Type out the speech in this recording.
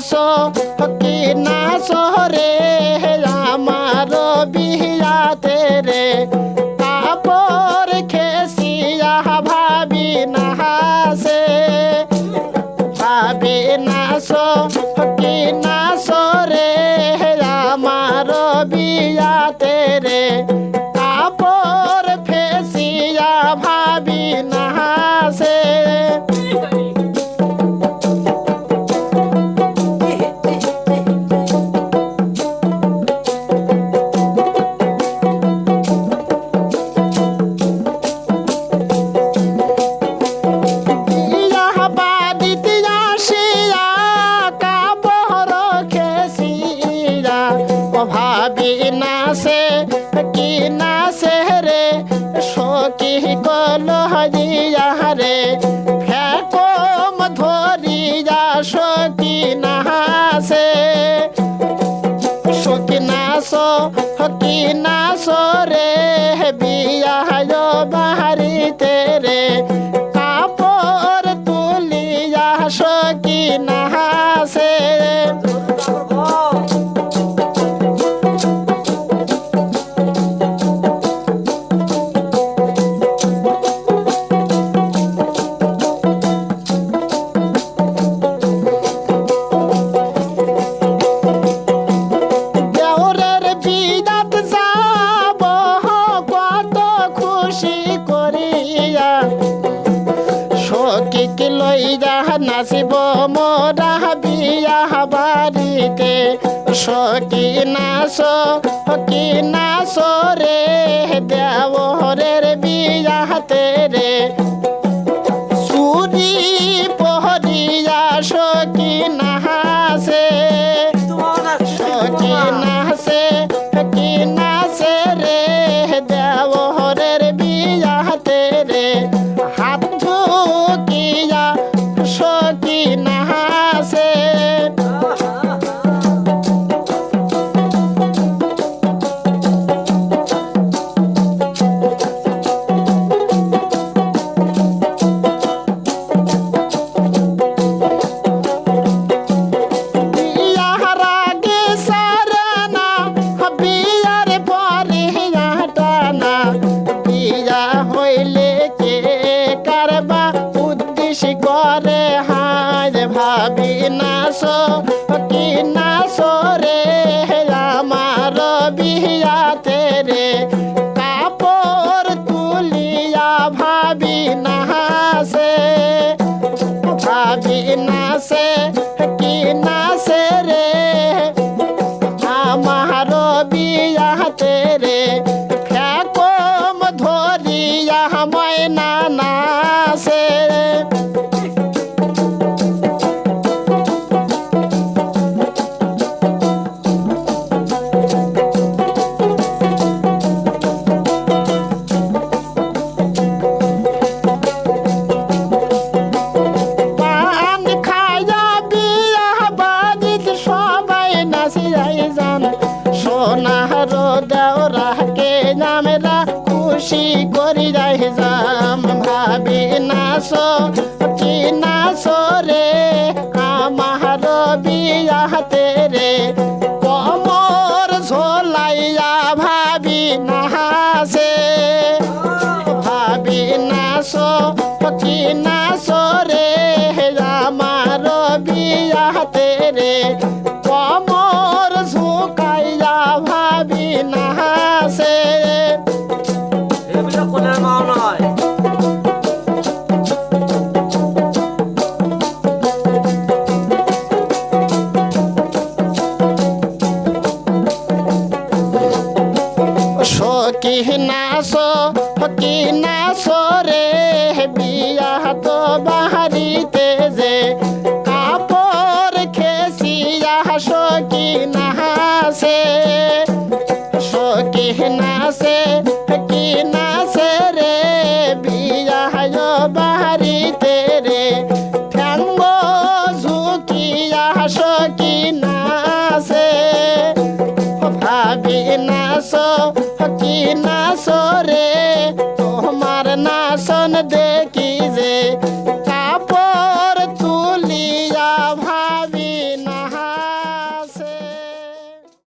নাচো কি না রে আমার বিহিয়াতে রে কাপড় খেসিয়া ভাবি নাহাসে ভাবি নাচো কি না রে আমার বিয়াতে হরিয়া রে ফেকম ধরিয়া সকি নাহাসে। সকিনাস হকিনাস রে বিয়াহ বাহারিতে রে। বিয়া বাড়িতে সকি নাচ কি নাচ রে? দেওরের বিয়াতে রে। সুরি পহরিয়া সকি নাহাসে সকি নাস কি নাস রে? আমার বিয়াতে রে কাপড় তুলিয়া ভাবি নাহাসে সোনার দেওরাকে নামেরা খুশি করি যাই যাম ভাবি নাচ কি নাচ রে, আমার বিয়াতে রে। কমর ঝোলাইয়া ভাবি নাহাসে ভাবি নাচ কি নাচ রে। সকি নাচ কি নাচ রে? বিয়া তো বাহারিতে যে কাপড় খেসিয়া সকি নাহাসে সকি নাচে শাসন দেখি